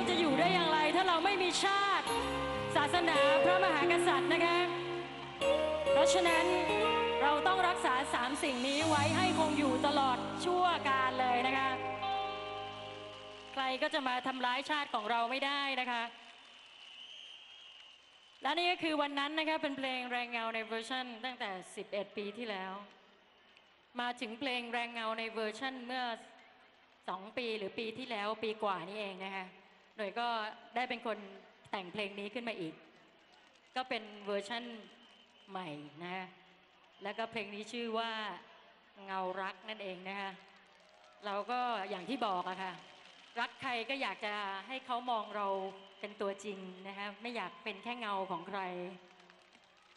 เราจะอยู่ได้อย่างไร ถ้าเราไม่มีชาติ ศาสนาพระมหากษัตริย์นะคะเพราะฉะนั้นเราต้องรักษาสามสิ่งนี้ไว้ให้คงอยู่ตลอดชั่วกาลเลยนะคะ ใครก็จะมาทำร้ายชาติของเราไม่ได้นะคะ และนี่ก็คือวันนั้นนะคะเป็นเพลงแรงเงาในเวอร์ชันตั้งแต่ 11 ปีที่แล้ว มาถึงเพลงแรงเงาในเวอร์ชันเมื่อ 2 ปีหรือปีที่แล้วปีกว่านี่เองนะคะ หน่วยก็ได้เป็นคนแต่งเพลงนี้ขึ้นมาอีก ก็เป็นเวอร์ชั่นใหม่นะคะแล้วก็เพลงนี้ชื่อว่าเงารักนั่นเองนะคะเราก็อย่างที่บอกอะค่ะรักใครก็อยากจะให้เขามองเราเป็นตัวจริงนะคะไม่อยากเป็นแค่เงาของใคร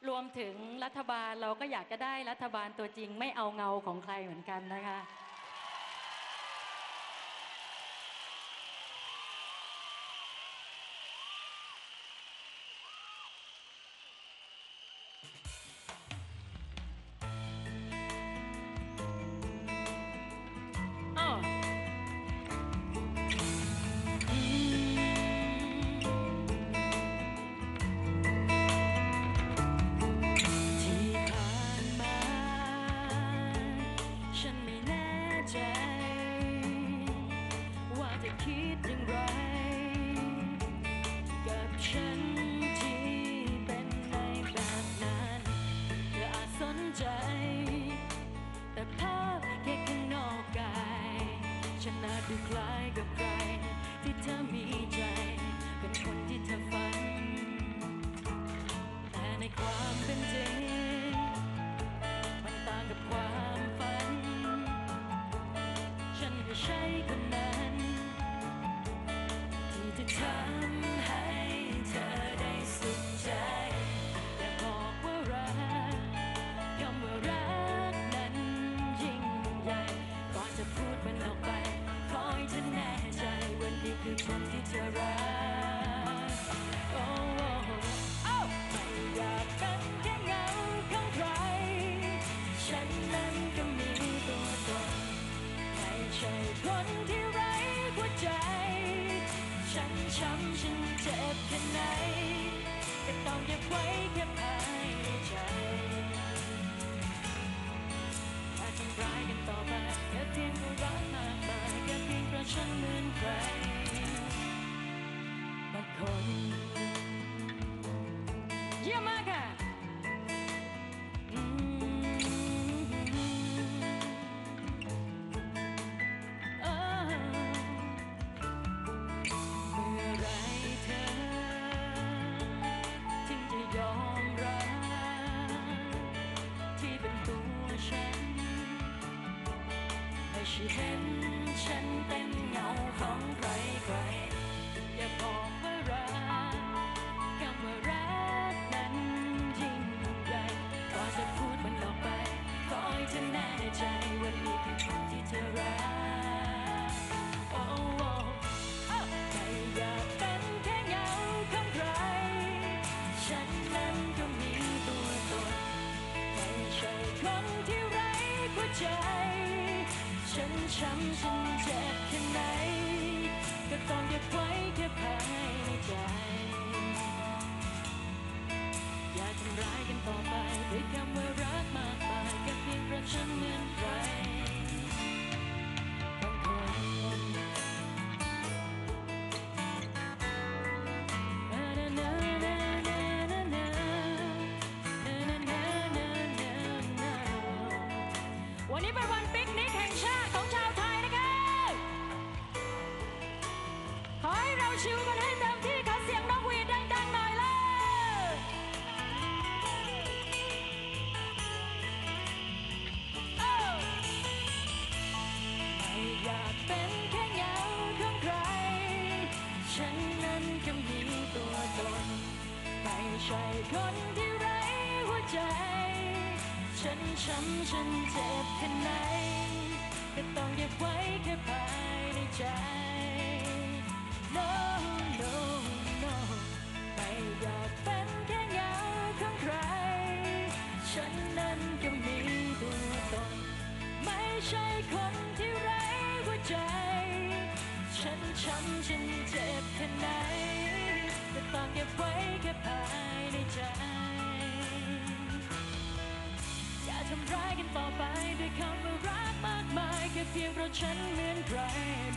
รวมถึงรัฐบาลเราก็อยากจะได้รัฐบาลตัวจริง ไม่เอาเงาของใครเหมือนกันนะคะ คนที่ไร้หัวใจ ฉันช้ำฉันเจ็บแค่ไหนก็ต้องเก็บไว้แค่ภายในใจถ้าทำร้ายกันต่อไปแค่เพียงราะรักมากมายแค่เพียงเพราะฉันเหมือนใครบางคนเยี่ยมมากค่ะ เห็นฉันเป็นเงาของใครใครอย่าบอกว่ารักคำว่ารักนั้นยิ่งใหญ่ก็จะพูดมันออกไปขอให้เธอแน่ใจ ช้ำฉันเจ็บแค่ไหนก็ต้องเก็บไว้แค่ภายในใจ อย่าทำร้ายกันต่อไปด้วยคำว่ารักมากมายแค่เพียงเพราะฉันเหมือนใคร ฉันช้ำฉันเจ็บแค่ไหนก็ต้องเก็บไว้แค่ภายในใจ no no no ไม่อยากเป็นแค่เงาของใคร ฉันนั้นก็มีตัวตน ไม่ใช่คนที่ไร้หัวใจ ฉันช้ำฉันเจ็บแค่ คำว่ารักมากมายแค่เพียงเพราะฉันเหมือนใคร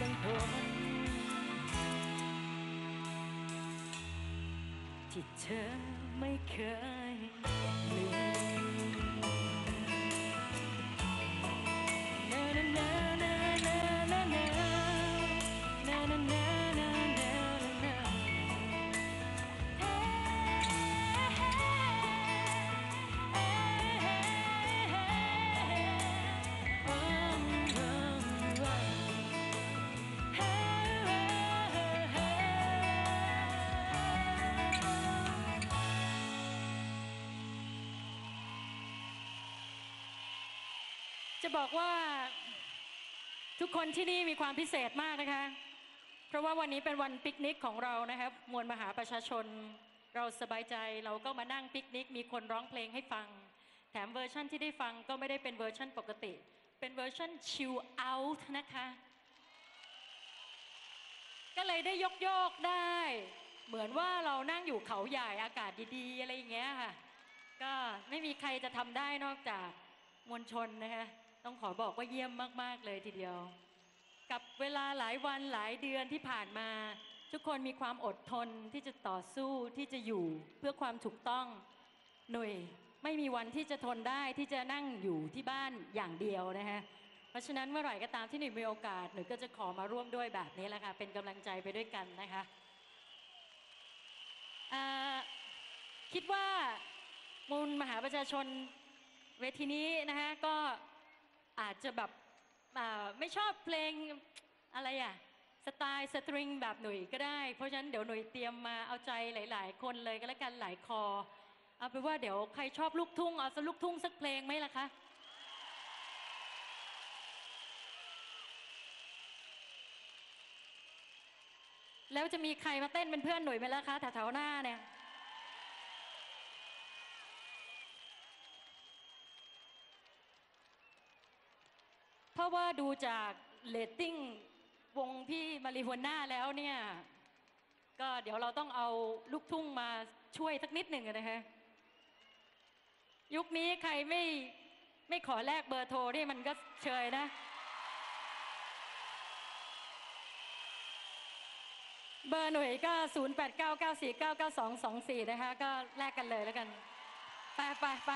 บางคน ที่เธอไม่เคย จะบอกว่าทุกคนที่นี่มีความพิเศษมากนะคะ เพราะว่าวันนี้เป็นวันปิกนิกของเรานะครับ มวลมหาประชาชน เราสบายใจเราก็มานั่งปิกนิก มีคนร้องเพลงให้ฟัง แถมเวอร์ชั่นที่ได้ฟังก็ไม่ได้เป็นเวอร์ชั่นปกติ เป็นเวอร์ชั่นชิลเอาท์นะคะ ก็เลยได้ยกโยกได้ เหมือนว่าเรานั่งอยู่เขาใหญ่อากาศดีๆ อะไรอย่างเงี้ยค่ะ ก็ไม่มีใครจะทำได้นอกจากมวลชนนะคะ ต้องขอบอกว่าเยี่ยมมาก ๆ เลยทีเดียว กับเวลาหลายวันหลายเดือนที่ผ่านมา ทุกคนมีความอดทนที่จะต่อสู้ที่จะอยู่เพื่อความถูกต้องหน่วยไม่มีวันที่จะทนได้ที่จะนั่งอยู่ที่บ้านอย่างเดียวนะคะเพราะฉะนั้นเมื่อไหร่ก็ตามที่หน่ยมีโอกาสหน่ยก็จะขอมาร่วมด้วยแบบนี้แหละค่ะเป็นกำลังใจไปด้วยกันนะคะคิดว่ามูลมหาประชาชนเวทีนี้นะคะก็ อาจจะแบบไม่ชอบเพลงอะไรอะสไตล์สตริงแบบหนุ่ยก็ได้ เพราะฉะนั้นเดี๋ยวหนุ่ยเตรียมมาเอาใจหลาย ๆ คนเลยก็แล้วกันหลายคอ เอาเป็นว่าเดี๋ยวใครชอบลูกทุ่งเอาสักลูกทุ่งสักเพลงไหมล่ะคะแล้วจะมีใครมาเต้นเป็นเพื่อนหนุ่ยไหมล่ะคะแถวๆหน้าเนี่ย ราะว่าดูจากเรตติ้งวงพี่มาริฮวน่าแล้วเนี่ย ก็เดี๋ยวเราต้องเอาลูกทุ่งมาช่วยสักนิดหนึ่งนะคะยุคนี้ใครไม่ไม่ขอแลกเบอร์โทรนี่มันก็เชยนะ เบอร์หน่วยก็ 0 8 9 9 4 9 9 2 2 4 นะคะ ก็แลกกันเลยแล้วกัน ไปไปไป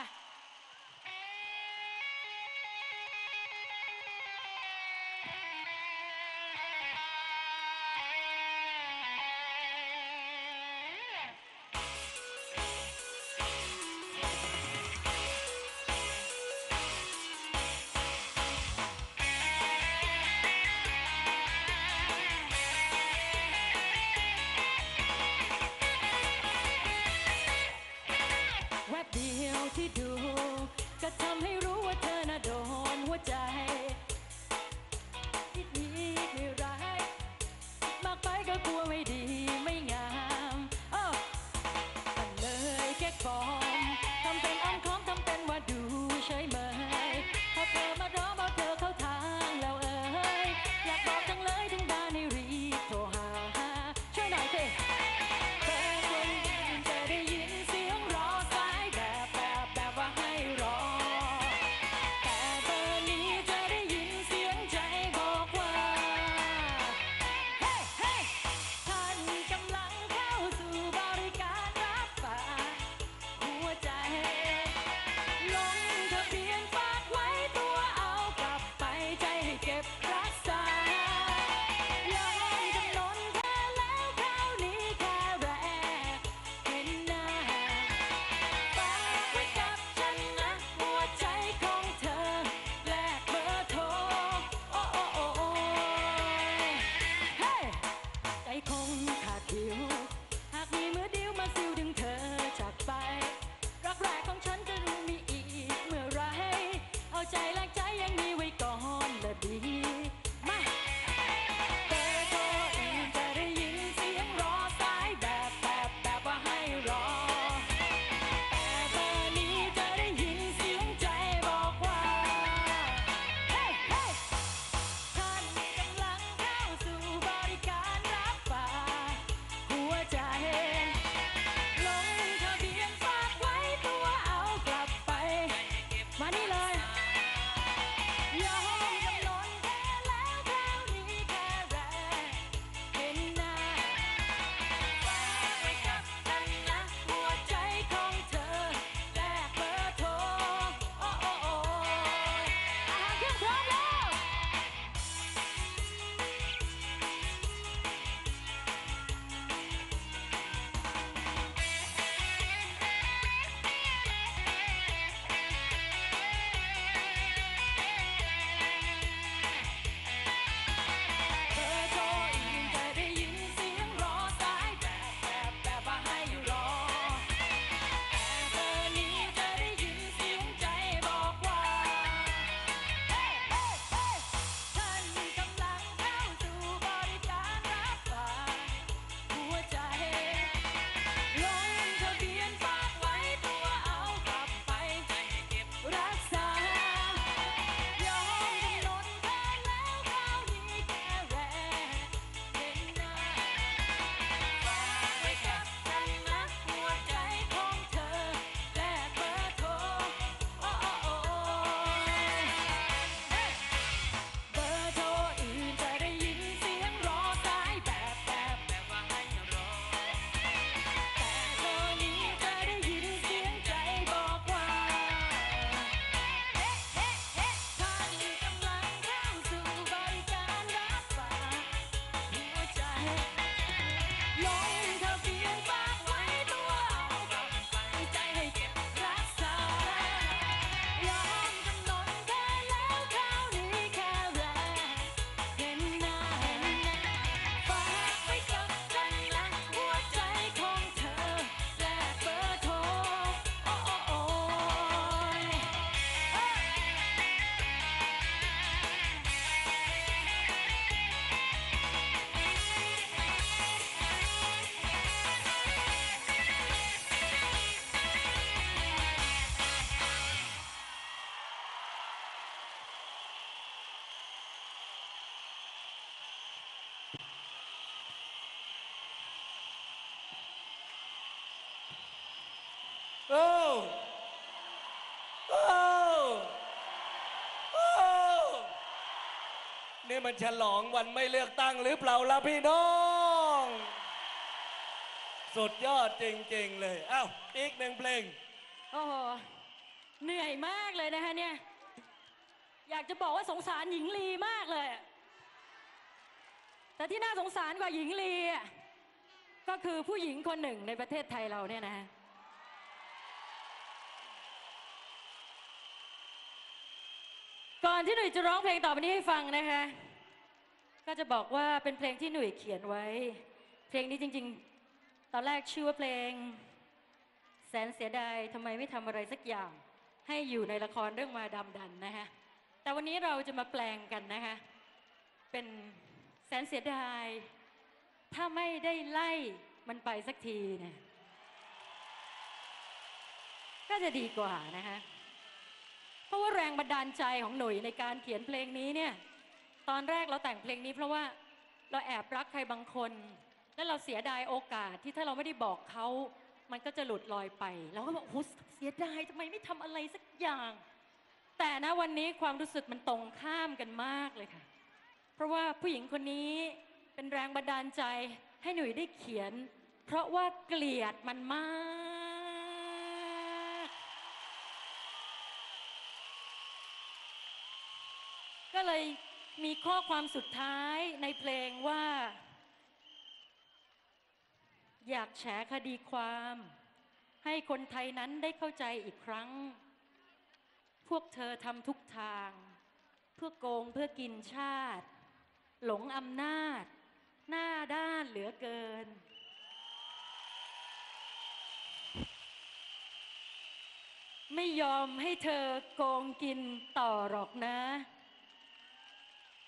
มันฉลองวันไม่เลือกตั้งหรือเปล่าล่ะพี่น้อง สุดยอดจริงๆเลยเอ้าอีกหนึ่งเพลง โอ้โหเหนื่อยมากเลยนะคะเนี่ย อยากจะบอกว่าสงสารหญิงลีมากเลยอะแต่ที่น่าสงสารกว่าหญิงลีอะก็คือผู้หญิงคนหนึ่งในประเทศไทยเราเนี่ยนะฮะก่อนที่หนุ่ยจะร้องเพลงต่อไปนี้ให้ฟังนะคะ ก็จะบอกว่าเป็นเพลงที่หนุ่ยเขียนไว้ เพลงนี้จริง ๆ ตอนแรกชื่อว่าเพลง แสนเสียดายทำไมไม่ทำอะไรสักอย่าง ให้อยู่ในละครเรื่องมาดำดันนะคะแต่วันนี้เราจะมาแปลงกันนะคะเป็นแสนเสียดาย ถ้าไม่ได้ไล่มันไปสักทีเนี่ยก็จะดีกว่านะคะเพราะว่าแรงบันดาลใจของหนุ่ยในการเขียนเพลงนี้เนี่ย ตอนแรกเราแต่งเพลงนี้เพราะว่าเราแอบรักใครบางคน แล้วเราเสียดายโอกาสที่ถ้าเราไม่ได้บอกเขา มันก็จะหลุดลอยไป เราก็บอกโอ้เสียดายทำไมไม่ทำอะไรสักอย่าง แต่นะวันนี้ความรู้สึกมันตรงข้ามกันมากเลยค่ะ เพราะว่าผู้หญิงคนนี้เป็นแรงบันดาลใจให้หนุ่ยได้เขียน เพราะว่าเกลียดมันมากก็เลย มีข้อความสุดท้ายในเพลงว่า อยากแฉคดีความ ให้คนไทยนั้นได้เข้าใจอีกครั้ง พวกเธอทำทุกทาง เพื่อโกงเพื่อกินชาติ หลงอำนาจ หน้าด้านเหลือเกินไม่ยอมให้เธอโกงกินต่อหรอกนะ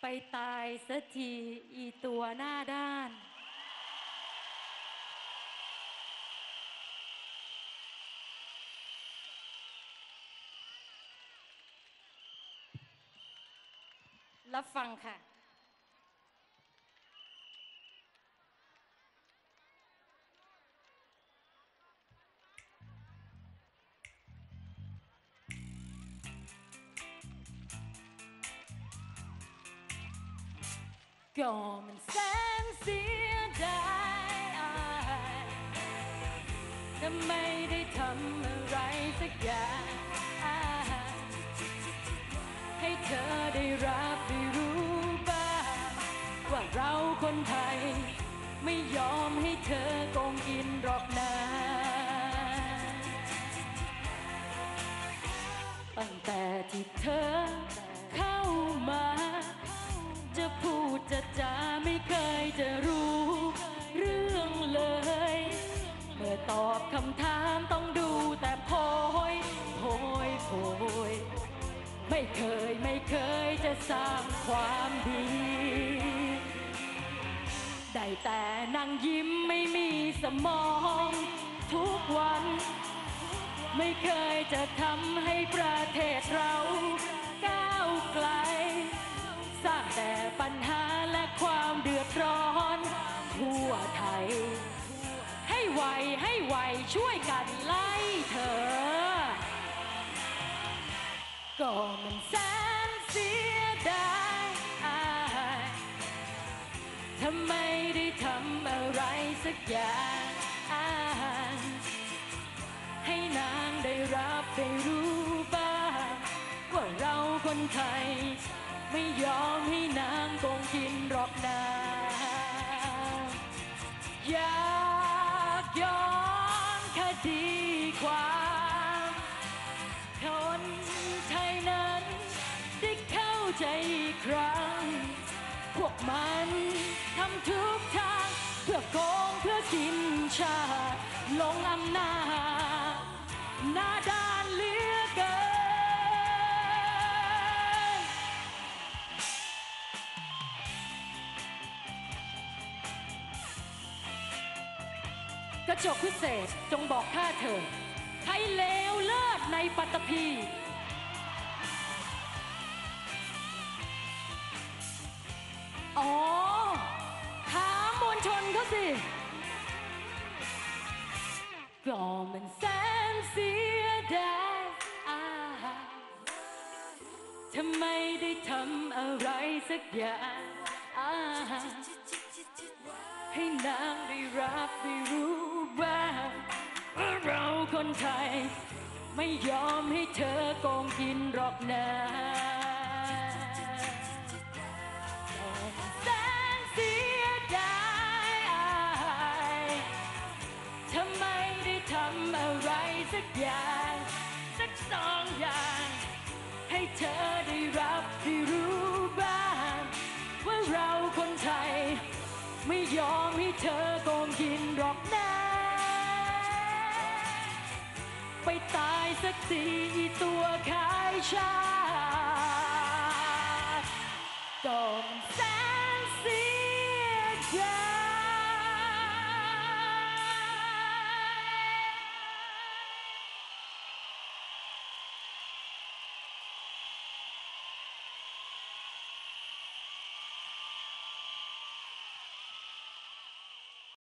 ไปตายสักทีอีตัวหน้าด้าน รับฟังค่ะ ก็มันแสนเสียดายอายถ้าไม่ได้ทำอะไรสักอย่างให้เธอได้รับได้รู้บ้างว่าเราคนไทย มองทุกวัน ไม่เคยจะทำให้ประเทศเราก้าวไกล สร้างแต่ปัญหาและความเดือดร้อน ทั่วไทย ให้ไวให้ไวช่วยกันไล่เธอ ก็มันแสนเสียดายทำไมได้ทำอะไรสักอย่าง ได้รู้บ้างว่าเราคนไทย ไม่ยอมให้นางโกงกินหรอกนาอยากย้อนคดีความคนไทยนั้นได้เข้าใจอีกครั้ง พวกมันทำทุกทาง เพื่อโกงเพื่อกินชาลงอำนาจนาดา จกพิเศษจงบอกข้าเถอดใครเลวเลิศในปัตตภีอ๋อถามมวลชนเขาสิกล่อมมันแสนเสียดายทำไมได้ทำอะไรสักอย่างให้นางได้รับได้รู้ ว่าเราคนไทย ไม่ยอมให้เธอโกงกินหรอกนะแสนเสียดายทำไมได้ทำอะไรสักอย่าง สักสองอย่าง ให้เธอได้รับได้รู้บ้าง ว่าเราคนไทย ไม่ยอมให้เธอโกงกินหรอกนะ ไปตายสักทีอีตัวขายชาติก็มัน